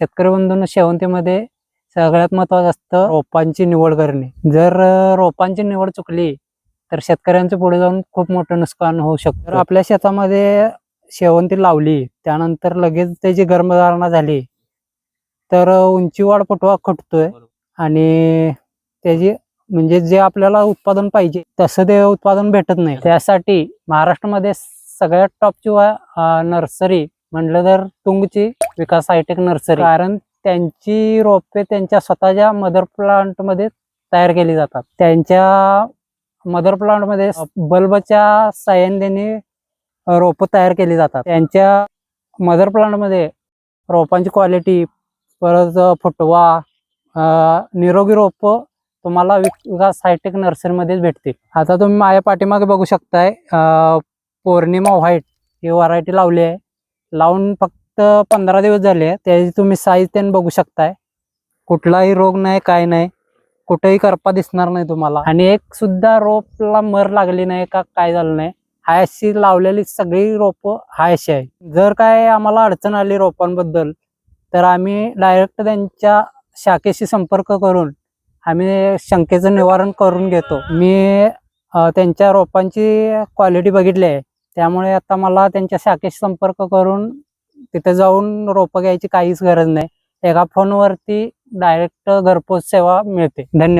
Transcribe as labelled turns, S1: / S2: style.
S1: शेतकरी शेवंतीमध्ये सगळ्यात महत्वाचं असतं रोपांची निवड करणे. जर रोपांची निवड चुकली तर शेतकऱ्यांचं पुढे जाऊन खूप मोठं नुकसान होऊ शकतं. तर आपल्या शेतामध्ये शेवंती लावली त्यानंतर लगेच त्याची गर्भधारणा झाली तर उंची वाढ पटवा खटतोय आणि त्याची म्हणजे जे आपल्याला उत्पादन पाहिजे तसं ते उत्पादन भेटत नाही. त्यासाठी महाराष्ट्रामध्ये सगळ्यात टॉपची नर्सरी म्हटलं तर तुंगची विकास हायटेक नर्सरी. कारण त्यांची रोपे त्यांच्या स्वतःच्या मदर प्लांटमध्ये तयार केली जातात. त्यांच्या मदर प्लांटमध्ये बल्बच्या साह्याने रोप तयार केली जातात. त्यांच्या मदर प्लांटमध्ये रोपांची क्वालिटी परत फुटवा निरोगी रोप तुम्हाला विक- विकास हायटेक नर्सरीमध्येच भेटतील. आता तुम्ही माझ्या पाठीमागे बघू शकताय पौर्णिमा व्हाईट ही व्हरायटी लावली आहे. लावून फक्त पंधरा दिवस झाले त्याची तुम्ही साईज त्याने बघू शकताय. कुठलाही रोग नाही काय नाही. कुठेही करपा दिसणार नाही तुम्हाला. आणि एक सुद्धा रोपला मर लागली नाही का काय झालं नाही. हाय अशी लावलेली सगळी रोप हायशी आहे. जर काय आम्हाला अडचण आली रोपांबद्दल तर आम्ही डायरेक्ट त्यांच्या शाखेशी संपर्क करून आम्ही शंकेचं निवारण करून घेतो. मी त्यांच्या रोपांची क्वालिटी बघितली आहे. त्यामुळे आता मला त्यांच्या शाखेशी संपर्क करून तिथे जाऊन रोपं घ्यायची काहीच गरज नाही. एका फोनवरती डायरेक्ट घरपोच सेवा मिळते. धन्यवाद.